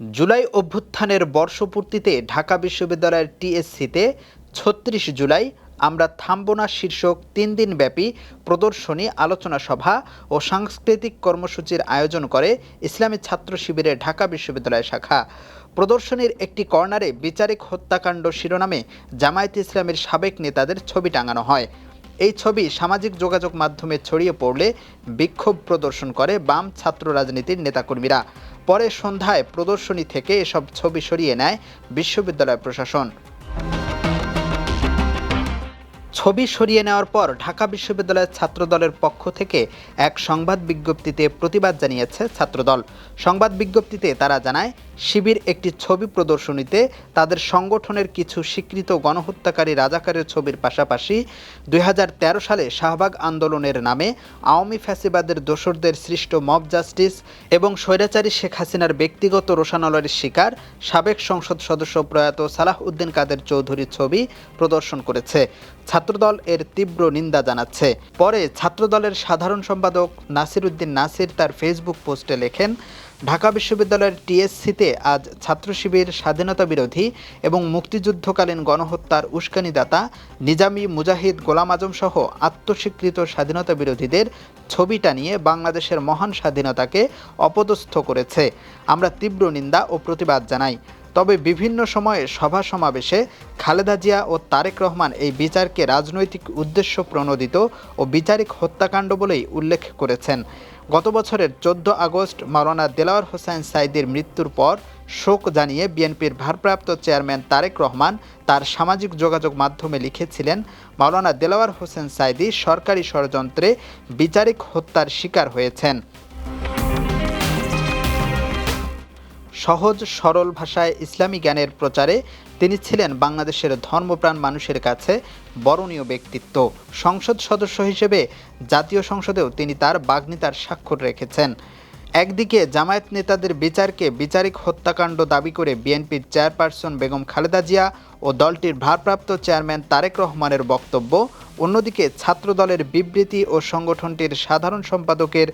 জুলাই অভ্যুত্থানের বর্ষপূর্তিতে ঢাকা বিশ্ববিদ্যালয়ের টিএসসিতে ছত্রিশ জুলাই আমরা থামব না শীর্ষক তিন দিনব্যাপী প্রদর্শনী, আলোচনা সভা ও সাংস্কৃতিক কর্মসূচির আয়োজন করে ইসলামী ছাত্র শিবিরের ঢাকা বিশ্ববিদ্যালয় শাখা। প্রদর্শনীর একটি কর্নারে বিচারিক হত্যাকাণ্ড শিরোনামে জামায়াত ইসলামের সাবেক নেতাদের ছবি টাঙানো হয়। এই ছবি সামাজিক যোগাযোগ মাধ্যমে ছড়িয়ে পড়লে বিক্ষোভ প্রদর্শন করে বাম ছাত্র রাজনীতির নেতাকর্মীরা। পরে সন্ধ্যায় প্রদর্শনী থেকে এসব ছবি সরিয়ে নেয় বিশ্ববিদ্যালয় প্রশাসন। ছবি সরিয়ে নেওয়ার পর ঢাকা বিশ্ববিদ্যালয়ের ছাত্রদলের পক্ষ থেকে এক সংবাদ বিজ্ঞপ্তিতে প্রতিবাদ জানিয়েছে ছাত্রদল। সংবাদ বিজ্ঞপ্তিতে তারা জানায়, শিবির একটি ছবি প্রদর্শনীতে তাদের সংগঠনের কিছু স্বীকৃত গণহত্যাকারী রাজাকারের ছবির পাশাপাশি দুই হাজার তেরো সালে শাহবাগ আন্দোলনের নামে আওয়ামী ফ্যাসিবাদের দোসরদের সৃষ্ট মব জাস্টিস এবং স্বৈরাচারী শেখ হাসিনার ব্যক্তিগত রোশানলের শিকার সাবেক সংসদ সদস্য প্রয়াত সালাহ উদ্দিন কাদের চৌধুরীর ছবি প্রদর্শন করেছে। ছাত্রদল এর তীব্র নিন্দা জানাচ্ছে। পরে ছাত্রদলের সাধারণ সম্পাদক নাসির উদ্দিন নাসির তার ফেসবুক পোস্টে লেখেন, ঢাকা বিশ্ববিদ্যালয়ের টিএসসিতে আজ ছাত্র শিবির স্বাধীনতা বিরোধী এবং মুক্তিযুদ্ধকালীন গণহত্যার উস্কানিদাতা নিজামী মুজাহিদ গোলাম আজম সহ আত্মস্বীকৃত স্বাধীনতা বিরোধীদের ছবি টানিয়ে বাংলাদেশের মহান স্বাধীনতাকে অপদস্থ করেছে। আমরা তীব্র নিন্দা ও প্রতিবাদ জানাই। তবে বিভিন্ন সময়ে সভা সমাবেশে খালেদা জিয়া ও তারেক রহমান এই বিচারকে রাজনৈতিক উদ্দেশ্য প্রণোদিত ও বিচারিক হত্যাকাণ্ড বলেই উল্লেখ করেছেন। গত বছরের চোদ্দ আগস্ট মাওলানা দেলাওয়ার হোসেন সাইদির মৃত্যুর পর শোক জানিয়ে বিএনপির ভারপ্রাপ্ত চেয়ারম্যান তারেক রহমান তার সামাজিক যোগাযোগ মাধ্যমে লিখেছিলেন, মাওলানা দেলাওয়ার হোসেন সাইদি সরকারি ষড়যন্ত্রে বিচারিক হত্যার শিকার হয়েছেন। সহজ, সরল ভাষায় ইসলামী জ্ঞানের প্রচারে তিনি ছিলেন বাংলাদেশের ধর্মপ্রাণ মানুষের কাছে বরণীয় ব্যক্তিত্ব। সংসদ সদস্য হিসেবে জাতীয় সংসদেও তিনি তার বাগ্নিতার স্বাক্ষর রেখেছেন। একদিকে জামায়াত নেতাদের বিচারকে বিচারিক হত্যাকাণ্ড দাবি করে বিএনপির চেয়ারপারসন বেগম খালেদা জিয়া ও দলটির ভারপ্রাপ্ত চেয়ারম্যান তারেক রহমানের বক্তব্য অন্যদিকে ছাত্রদলের বিবৃতি ও সংগঠনটির সাধারণ সম্পাদকের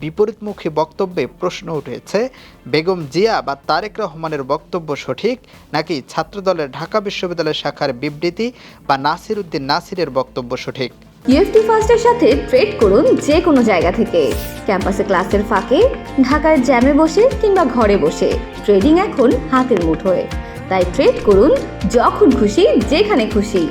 বিপরীতমুখী বক্তব্যে প্রশ্ন উঠেছে, বেগম জিয়া বা তারেক রহমানের বক্তব্য সঠিক নাকি ছাত্রদলের ঢাকা বিশ্ববিদ্যালয় শাখার বিবৃতি বা নাসির উদ্দিন নাসিরের বক্তব্য সঠিক? ইউএফটি ফার্স্টের সাথে ট্রেড করুন যে কোনো জায়গা থেকে। ক্যাম্পাসে ক্লাসের ফাঁকে, ঢাকার জ্যামে বসে কিংবা ঘরে বসে। ট্রেডিং এখন হাতের মুঠোয়। তাই ট্রেড করুন যখন খুশি, যেখানে খুশি।